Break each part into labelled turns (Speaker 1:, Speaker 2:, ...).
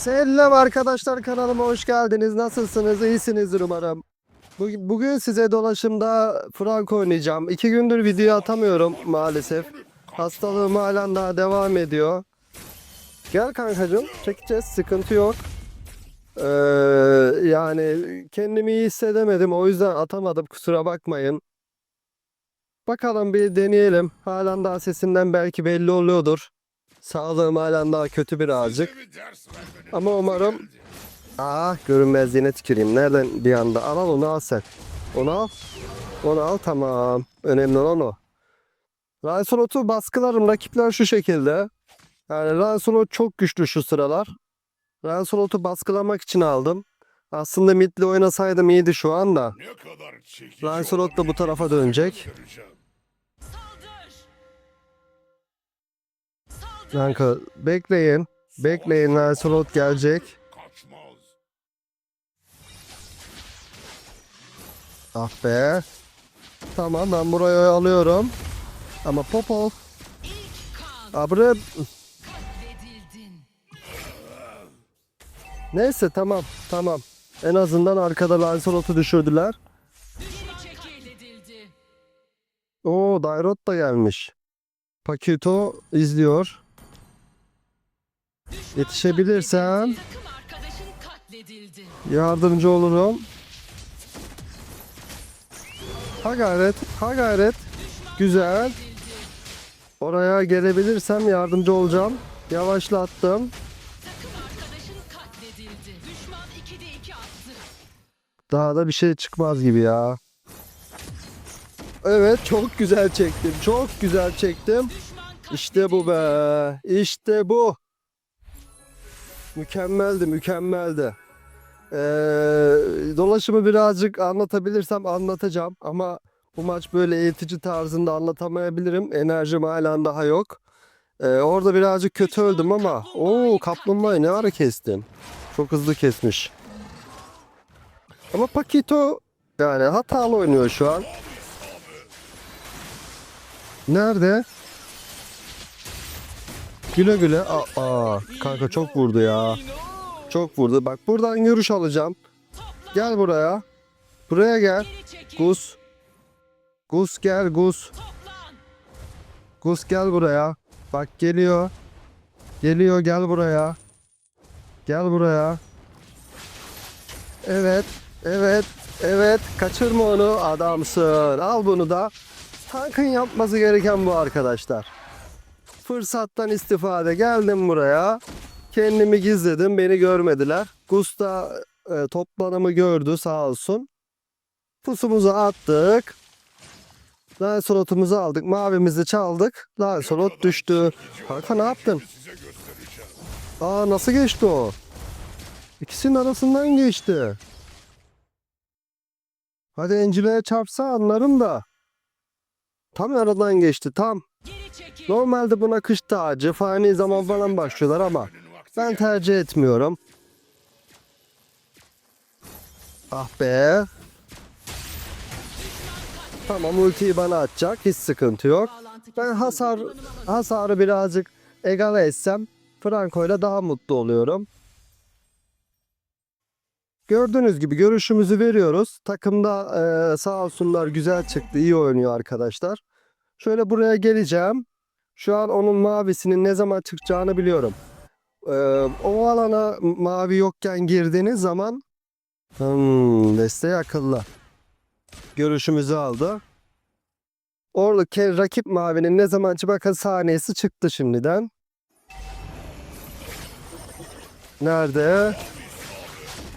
Speaker 1: Selam arkadaşlar kanalıma hoş geldiniz. Nasılsınız? İyisinizdir umarım. Bugün, size dolaşımda Frank oynayacağım. İki gündür video atamıyorum maalesef. Hastalığım halen daha devam ediyor. Gel kankacığım çekeceğiz sıkıntı yok. Ee, yani kendimi iyi hissedemedim o yüzden atamadım kusura bakmayın. Bakalım bir deneyelim. Halen daha sesimden belki belli oluyordur. Sağlığım halen daha kötü birazcık. Ama umarım... Aa görünmezliğine tüküreyim. Nereden bir anda? Al al onu al sen. Onu al. Onu al tamam. Önemli olan o. Lancelot'u baskılarım. Rakipler şu şekilde. Yani Lancelot çok güçlü şu sıralar. Lancelot'u baskılamak için aldım. Aslında midle oynasaydım iyiydi şu anda. Lancelot da bu tarafa dönecek. Kanka bekleyin. Bekleyin Lancelot gelecek. Ah be. Tamam ben burayı alıyorum. Ama Popov. Abre. Neyse tamam tamam. En azından arkada Lancelot'u düşürdüler. Oo Dairot da gelmiş. Pakito izliyor.
Speaker 2: Katledildi.
Speaker 1: yardımcı olurum. Ha gayret, ha gayret. Güzel. Oraya gelebilirsem yardımcı olacağım. Yavaşlattım.
Speaker 2: Takım arkadaşın katledildi. Düşman 2'de 2 attı.
Speaker 1: Daha da bir şey çıkmaz gibi ya. Evet çok güzel çektim. Çok güzel çektim. İşte bu be. İşte bu. Mükemmeldi, mükemmeldi. Ee, dolaşımı birazcık anlatabilirsem anlatacağım ama bu maç böyle eğitici tarzında anlatamayabilirim. Enerjim halen daha yok. Ee, orada birazcık kötü öldüm ama o kaplumbağayı ne ara kestim. Çok hızlı kesmiş. Ama Pakito yani hatalı oynuyor şu an. Nerede? Güle güle. Aa, aa, kanka çok vurdu ya. Çok vurdu. Bak buradan görüş alacağım. Gel buraya. Buraya gel. Gus. Gus gel Gus. Gus gel buraya. Bak geliyor. Geliyor gel buraya. Gel buraya. Evet. Evet. Evet. Kaçırma onu. Adamsın. Al bunu da. Tankın yapması gereken bu arkadaşlar. Fırsattan istifade geldim buraya. Kendimi gizledim. Beni görmediler. Gus da e, toplanımı gördü sağ olsun. Pusumuzu attık. Lancelot'umuzu aldık. Mavimizi çaldık. Lancelot düştü. Kanka ne yaptın? Aa nasıl geçti o? İkisinin arasından geçti. Hadi Angela'ya çarpsa anlarım da. Tam aradan geçti tam. Normalde buna kış tacı, fani zaman falan başlıyorlar ama ben tercih etmiyorum. Ah be. Tamam ultiyi bana atacak. Hiç sıkıntı yok. Ben hasar hasarı birazcık egale etsem Franco'yla daha mutlu oluyorum. Gördüğünüz gibi görüşümüzü veriyoruz. Takımda eee sağ olsunlar güzel çıktı. iyi oynuyor arkadaşlar. Şöyle buraya geleceğim. Şu an onun mavisinin ne zaman çıkacağını biliyorum. Eee, o alana mavi yokken girdiğiniz zaman hmm, desteği akıllı. Görüşümüzü aldı. Oradaki rakip mavinin ne zaman bakın saniyesi çıktı şimdiden. Nerede?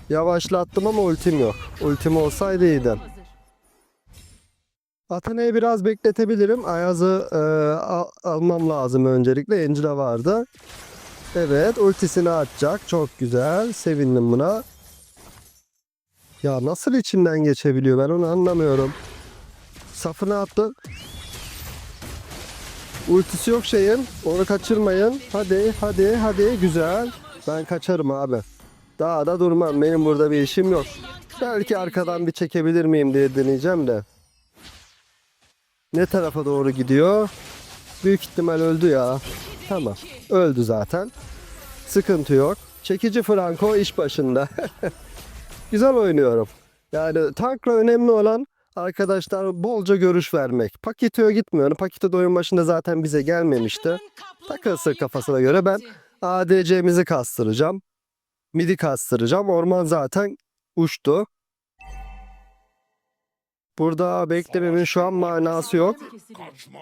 Speaker 1: Yavaşlattım ama ultim yok. Ultim olsaydı iyiydi. Atana'yı biraz bekletebilirim. Ayaz'ı e, al- almam lazım öncelikle. Angela vardı. Evet ultisini atacak. Çok güzel. Sevindim buna. Ya nasıl içinden geçebiliyor ben onu anlamıyorum. Safını attı. Ultisi yok şeyin. Onu kaçırmayın. Hadi hadi hadi güzel. Ben kaçarım abi. Daha da durmam. Benim burada bir işim yok. Belki arkadan bir çekebilir miyim diye deneyeceğim de. Ne tarafa doğru gidiyor? Büyük ihtimal öldü ya. Tamam. Öldü zaten. Sıkıntı yok. Çekici Franco iş başında. Güzel oynuyorum. Yani tankla önemli olan arkadaşlar bolca görüş vermek. Pakito'ya gitmiyorum. Pakito da oyun başında zaten bize gelmemişti. Takılsın kafasına göre ben. ADC'mizi kastıracağım. Midi kastıracağım. Orman zaten uçtu. Burada beklememin şu an manası yok.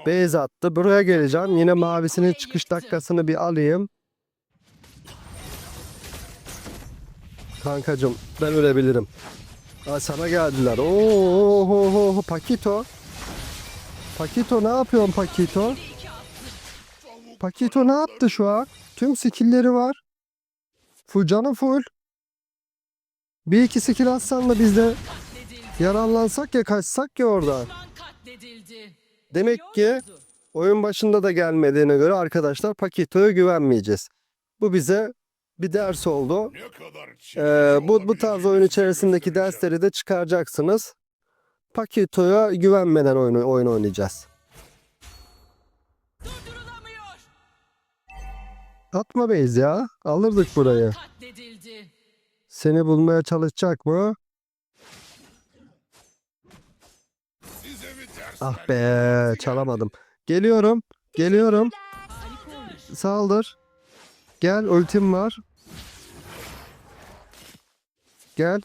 Speaker 1: Beyz attı. Buraya geleceğim. Yine mavisinin çıkış dakikasını bir alayım. Kankacım ben ölebilirim. Aa, sana geldiler. Oo, Pakito. Pakito ne yapıyorsun Pakito? Pakito ne yaptı şu an? Tüm skill'leri var. Full canı full. Bir iki skill atsan da biz de Yararlansak ya kaçsak ya orada.
Speaker 2: Düşman katledildi.
Speaker 1: Demek ki oyun başında da gelmediğine göre arkadaşlar Pakito'ya güvenmeyeceğiz. Bu bize bir ders oldu. Ee, bu, bu tarz oyun içerisindeki dersleri de çıkaracaksınız. Pakito'ya güvenmeden oyun, oyun oynayacağız. Atma Beyz ya. Alırdık burayı. Seni bulmaya çalışacak mı?
Speaker 3: Size bir ders
Speaker 1: Ah be çalamadım. Geliyorum. Geliyorum. Saldır. Gel ultim var. Gel.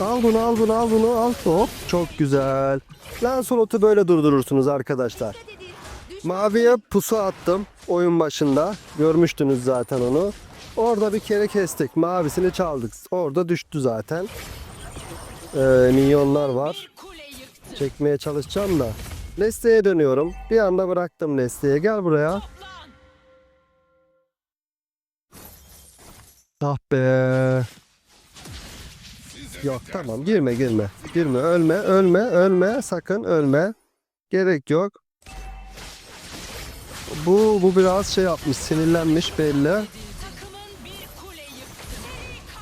Speaker 1: Al bunu al bunu al bunu al. Hop çok güzel. Lancelot'u böyle durdurursunuz arkadaşlar. Maviye pusu attım oyun başında. Görmüştünüz zaten onu. Orada bir kere kestik. Mavisini çaldık. Orada düştü zaten. Ee, minyonlar var. Çekmeye çalışacağım da. Neste'ye dönüyorum. Bir anda bıraktım Neste'ye. Gel buraya. Ah be. Yok tamam girme girme. Girme ölme ölme ölme sakın ölme. Gerek yok. Bu bu biraz şey yapmış sinirlenmiş belli.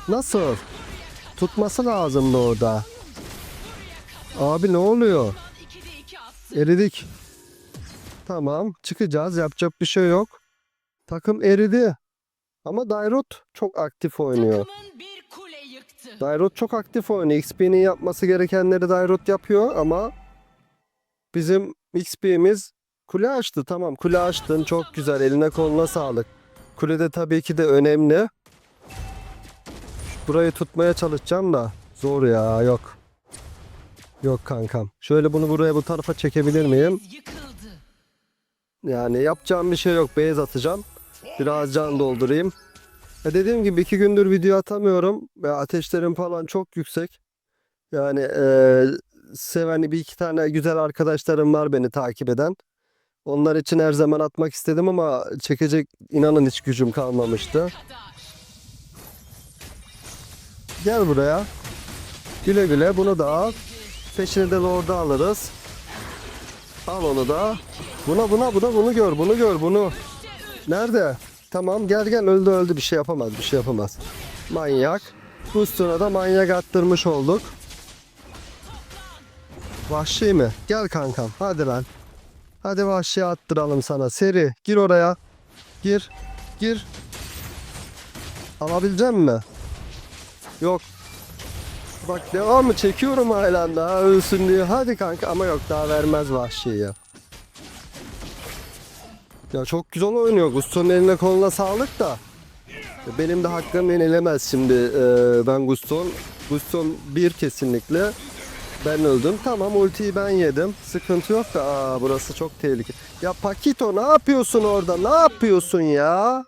Speaker 1: Nasıl? Tutması lazımdı orada. Abi ne oluyor?
Speaker 2: 2'de 2 attı.
Speaker 1: Eridik. Tamam çıkacağız yapacak bir şey yok. Takım eridi. Ama Dairot çok aktif oynuyor.
Speaker 2: Kule.
Speaker 1: Dairot çok aktif oynuyor. XP'nin yapması gerekenleri Dairot yapıyor ama bizim XP'miz kule açtı. Tamam kule açtın çok güzel eline koluna sağlık. Kulede tabii ki de önemli. Burayı tutmaya çalışacağım da zor ya yok. Yok kankam. Şöyle bunu buraya bu tarafa çekebilir miyim? Yani yapacağım bir şey yok. Beyaz atacağım. Biraz can doldurayım. Ya dediğim gibi iki gündür video atamıyorum. Ve ateşlerim falan çok yüksek. Yani eee seven bir iki tane güzel arkadaşlarım var beni takip eden. Onlar için her zaman atmak istedim ama çekecek inanın hiç gücüm kalmamıştı. Gel buraya. Güle güle bunu da al. Peşini de orada alırız. Al onu da. Buna buna buna bunu gör bunu gör bunu. Nerede? Tamam gel gel öldü öldü bir şey yapamaz bir şey yapamaz. Manyak. Üstüne de manyak attırmış olduk. Vahşi mi? Gel kankam hadi lan. Hadi vahşi attıralım sana seri. Gir oraya. Gir. Gir. Alabilecek mi? Yok. Bak devamı çekiyorum hala daha ölsün diye. Hadi kanka ama yok daha vermez vahşiyi ya. Ya çok güzel oynuyor. Gusto'nun eline koluna sağlık da. Benim de hakkım yenilemez şimdi. Ee, ben Guston. Guston bir kesinlikle. Ben öldüm. Tamam ultiyi ben yedim. Sıkıntı yok da. Aa, burası çok tehlikeli. Ya Pakito ne yapıyorsun orada? Ne yapıyorsun ya?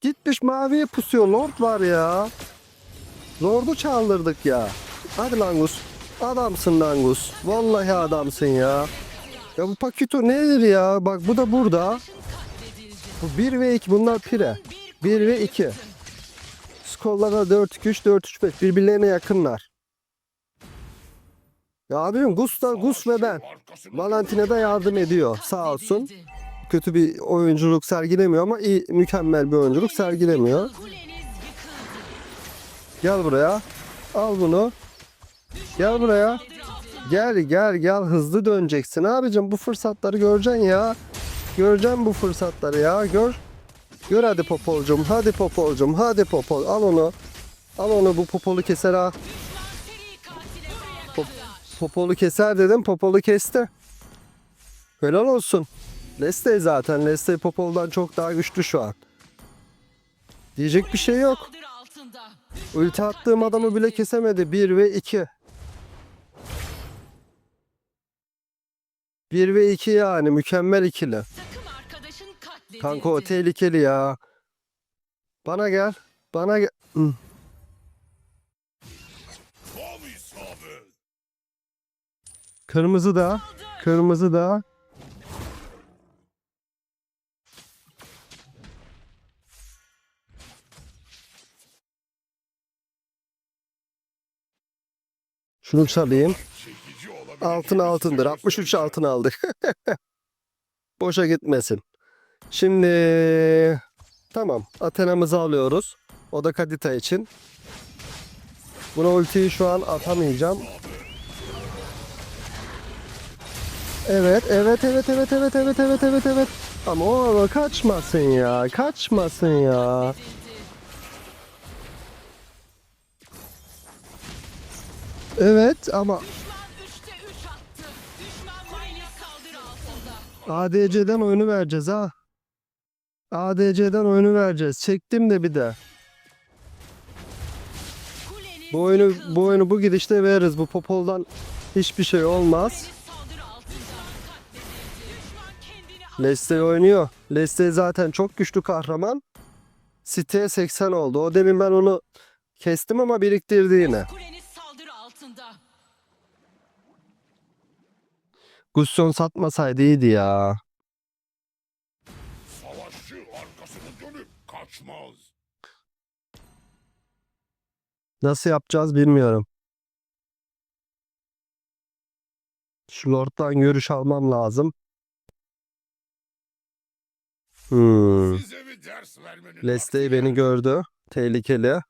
Speaker 1: Gitmiş maviye pusuyor. Lord var ya. Lord'u çaldırdık ya. Hadi lan Gus. Adamsın lan Gus. Vallahi adamsın ya. Ya bu Pakito nedir ya? Bak bu da burada. Bu 1 ve 2 bunlar pire.
Speaker 2: Bir
Speaker 1: 1 ve 2. Skorlara 4 2 3 4 3 5 birbirlerine yakınlar. Ya abim Gus da Gus ve ben. Valentina da yardım ediyor. Sağ olsun. Kötü bir oyunculuk sergilemiyor ama iyi mükemmel bir oyunculuk sergilemiyor. Gel buraya. Al bunu. Gel buraya. Gel gel gel hızlı döneceksin abicim bu fırsatları göreceksin ya. Göreceğim bu fırsatları ya gör. Gör hadi Popolcum. Hadi Popolcum. Hadi Popol. Al onu. Al onu bu Popol'u keser ha. Pop-. Popol'u keser dedim. Popol'u kesti. Helal olsun. Leste zaten. Leste Popol'dan çok daha güçlü şu an. Diyecek bir şey yok. Ulti attığım adamı bile kesemedi. 1 ve 2. 1 ve 2 yani mükemmel ikili. Kanka o tehlikeli ya. Bana gel. Bana gel. Hı. Kırmızı da. Kırmızı da. Şunu çalayım. Altın altındır. 63 altın aldık. Boşa gitmesin. Şimdi tamam. Athena'mızı alıyoruz. O da Kadita için. Buna ultiyi şu an atamayacağım. Evet, evet, evet, evet, evet, evet, evet, evet, evet. Ama o kaçmasın ya, kaçmasın ya. Evet ama ADC'den oyunu vereceğiz ha. ADC'den oyunu vereceğiz. Çektim de bir de. Bu oyunu bu oyunu bu gidişte veririz. Bu Popol'dan hiçbir şey olmaz. Leste oynuyor. Leste zaten çok güçlü kahraman. Siteye 80 oldu. O demin ben onu kestim ama biriktirdi yine. Gusyon satmasaydı iyiydi ya.
Speaker 3: Savaşçı arkasını dönüp kaçmaz.
Speaker 1: Nasıl yapacağız bilmiyorum. Şu Lord'dan görüş almam lazım. Hmm. Lestey beni gördü. Tehlikeli.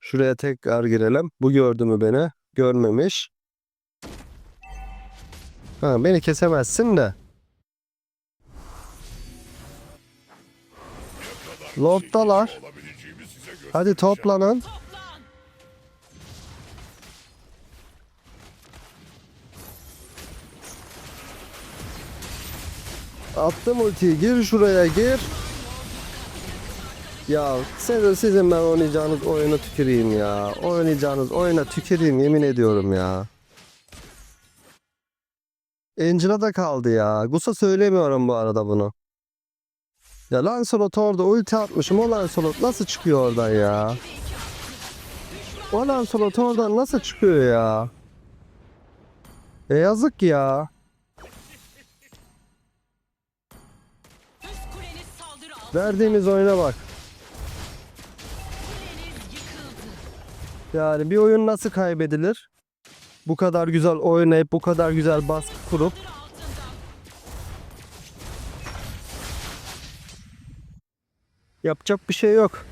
Speaker 1: Şuraya tekrar girelim. Bu gördü mü beni? Görmemiş. Ha, beni kesemezsin de. Lord'dalar. Hadi toplanın.
Speaker 2: Toplan.
Speaker 1: Attım ultiyi. Gir şuraya gir. Ya sizin, sizin ben oynayacağınız oyuna tüküreyim ya. Oynayacağınız oyuna tüküreyim yemin ediyorum ya. Angela da kaldı ya. Gusa söylemiyorum bu arada bunu. Ya Lancelot orada ulti atmışım. O Lancelot nasıl çıkıyor oradan ya? O Lancelot oradan nasıl çıkıyor ya? E yazık ya. Verdiğimiz oyuna bak. Yani bir oyun nasıl kaybedilir? Bu kadar güzel oynayıp bu kadar güzel baskı kurup yapacak bir şey yok.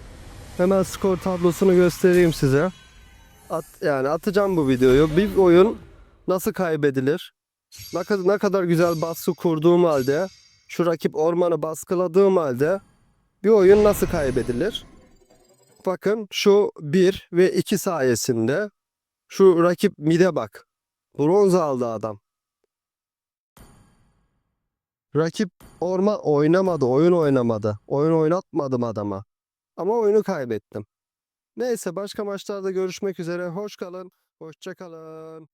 Speaker 1: Hemen skor tablosunu göstereyim size. At, yani atacağım bu videoyu. Bir oyun nasıl kaybedilir? Ne kadar, ne kadar güzel baskı kurduğum halde, şu rakip ormanı baskıladığım halde bir oyun nasıl kaybedilir? Bakın şu 1 ve 2 sayesinde şu rakip mide bak. Bronz aldı adam. Rakip orman oynamadı, oyun oynamadı. Oyun oynatmadım adama. Ama oyunu kaybettim. Neyse başka maçlarda görüşmek üzere. Hoş kalın, hoşça kalın.